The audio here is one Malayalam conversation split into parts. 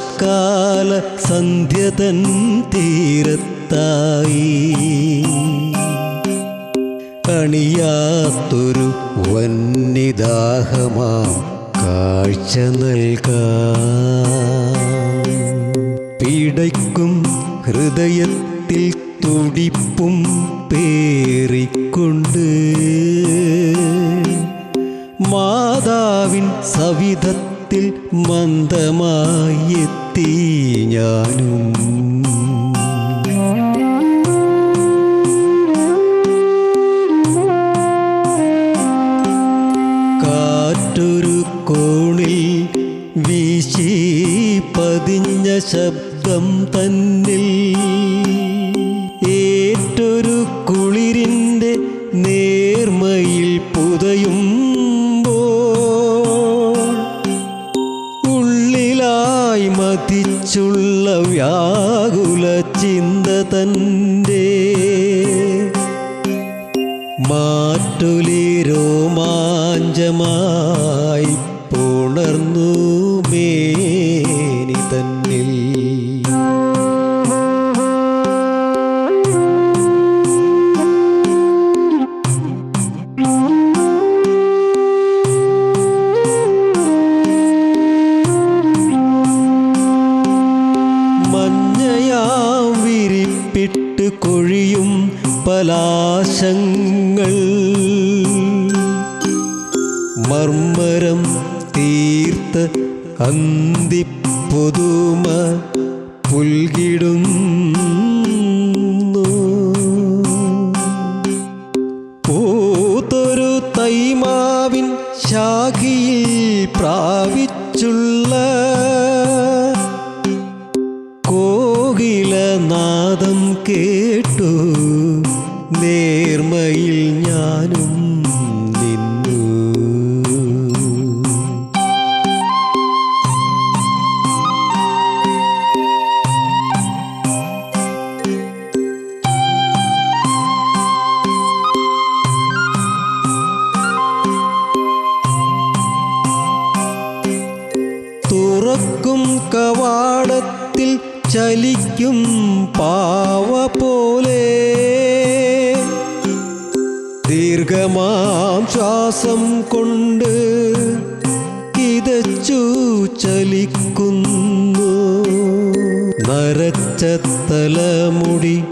ശരത്കാല സന്ധ്യതൻ തീരത്തായി. കണിയാത്തൊരു വന്നിദാഹമാം കാഴ്ച നൽകാം. പിടയ്ക്കും ഹൃദയത്തിൽ തുടിപ്പും പേറിക്കൊണ്ട് മാതാവിൻ സവിധത്തിൽ മന്ദമായി എത്തി ഞാനും. കാറ്റൊരു കോണിൽ വീശി പതിഞ്ഞ ശബ്ദം തന്നിൽ ഏറ്റൊരു കുളിരിന്റെ നേർമയിൽ വ്യാകുല ചിന്ത തന്റെ മാറ്റുലി രോമാഞ്ചമായി തീർത്ത അന്തിപ്പൊതുമ പുൽകിടുന്നു. പൂത്തൊരു തൈമാവിൻ ശാഖിയിൽ പ്രാപിച്ചുള്ള കോകിലനാദം കേട്ടു. നേർമയിൽ ഞാനും ചലിക്കും പാവ പോലെ. ദീർഘമാം ശ്വാസം കൊണ്ട് കിതച്ചു ചലിക്കുന്നു. നരച്ച തലമുടി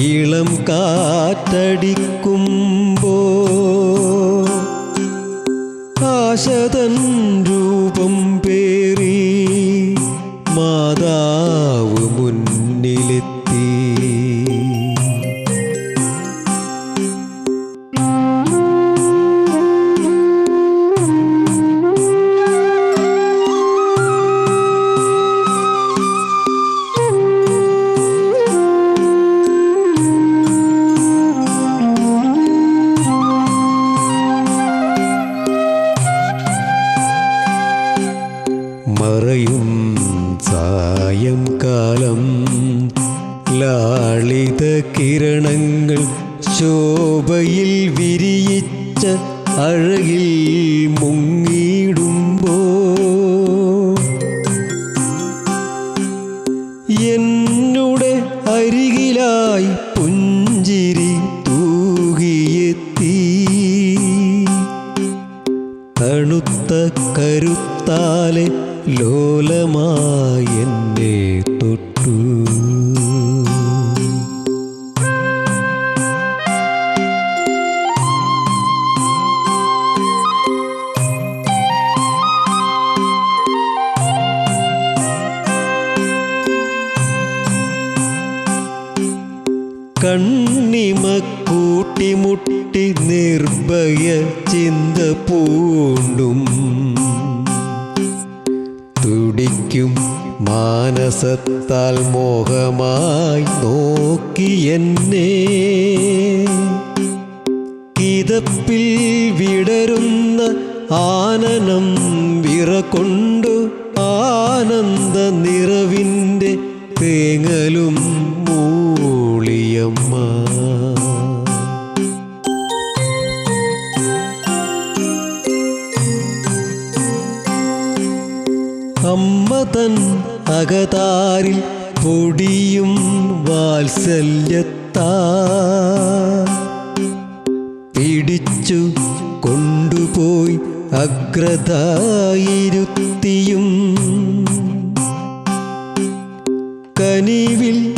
ഇളം കാറ്റടിക്കുമ്പോ ആശതൻ രൂപം ശോഭയിൽ വിരിയിച്ച അഴകിൽ മുങ്ങിയിടുമ്പോ എന്നുടെ അരികിലായി പുഞ്ചിരി തൂകിയെത്തി. തണുത്ത കരുത്താലെ ലോലമായി നിർഭയ ചിന്ത പൂണ്ടും തുടിക്കും മാനസത്താൽ മോഹമായി നോക്കി എന്നെ. കിതപ്പിൽ വിടരുന്ന ആനനം വിറകൊണ്ടു ആനന്ദ നിറവിന്റെ തേങ്ങലും തൻ അകതാരിൽ പൊടിയും വാത്സല്യത്താ. പിടിച്ചു കൊണ്ടുപോയി അഗ്രതായിരുത്തിയും. കനിവിൽ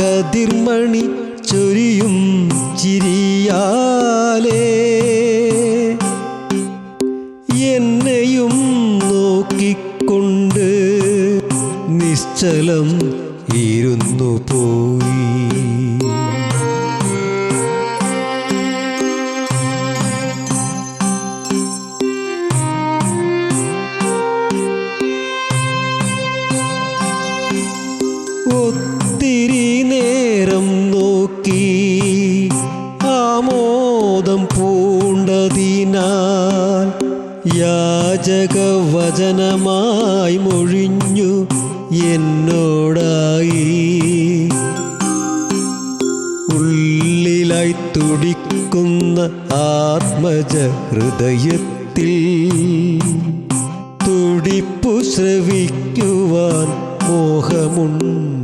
കതിർമണി ചൊരിയും ചിരിയാലേ. നിശ്ചലം ഇരുന്നു പോയി. ഒത്തിരി നേരം നോക്കി ആമോദം പൂണ്ടതിനാൽ യാചകവചനമായി മൊഴിഞ്ഞു എന്നോടായി ഉള്ളിലായി തുടിക്കുന്ന ആത്മജ ഹൃദയത്തിൽ തുടിപ്പു ശ്രവിക്കുവാൻ മോഹമുണ്ടേറെയെന്നും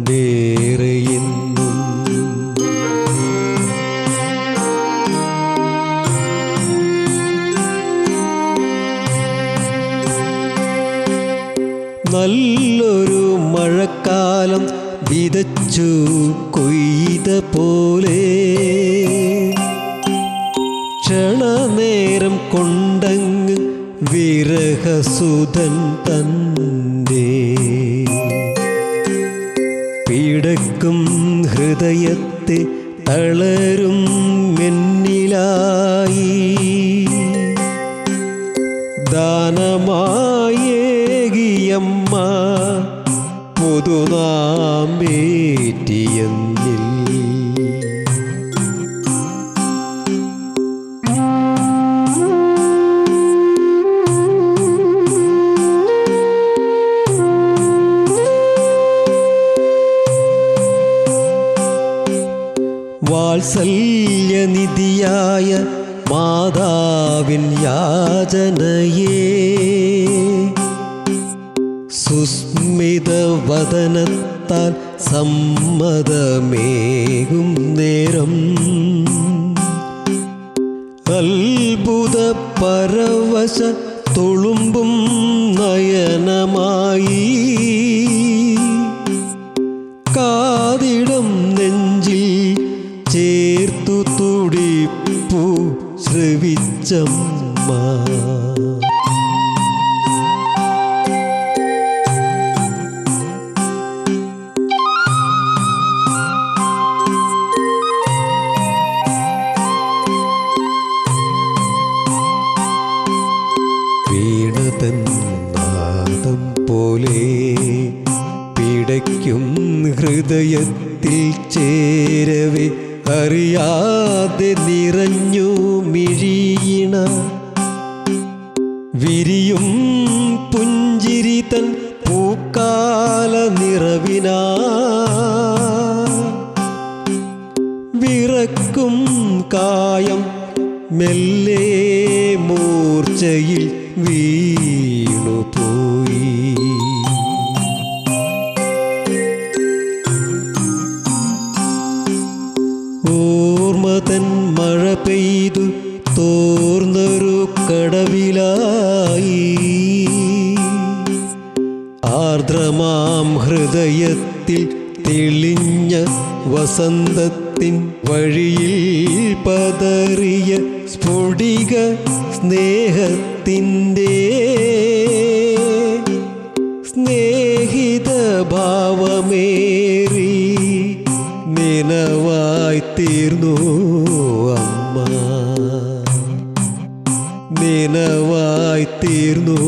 നല്ലൊരു മഴക്കാലം വിതച്ചു കൊയ്ത പോലെ. ക്ഷണനേരം കൊണ്ടങ്ങ് വിരഹസുതൻ തന്റെ പിടക്കും ഹൃദയത്തെ തളരും മെന്നിലായി ദാനമായേകിയമ്മ പൊതുനാമ്പേറ്റിയെന്നിൽ വാത്സല്യനിധിയായ മാതാവിൻ യാചനയേ. സുസ്മിത വദനത്താൽ സമ്മതമേകും നേരം. അത്ഭുത പരവശ തുളുമ്പും നയനമായി അറിയാതെ നിറഞ്ഞു മിഴിയിണ വിരിയും പുഞ്ചിരി തൻ പൂക്കാല നിറവിനാ. വിറക്കും കായം മെല്ലെ മൂർച്ചയിൽ വീണുപോയി ആർദ്രമാം ഹൃദയത്തിൽ തെളിഞ്ഞ വസന്തത്തിൻ വഴിയിൽ പതറിയ സ്ഫുടിക സ്നേഹത്തിന്റെ സ്നേഹിത ഭാവമേറി നിലവായി തീർന്നു അമ്മ. നിലവായി തീർന്നു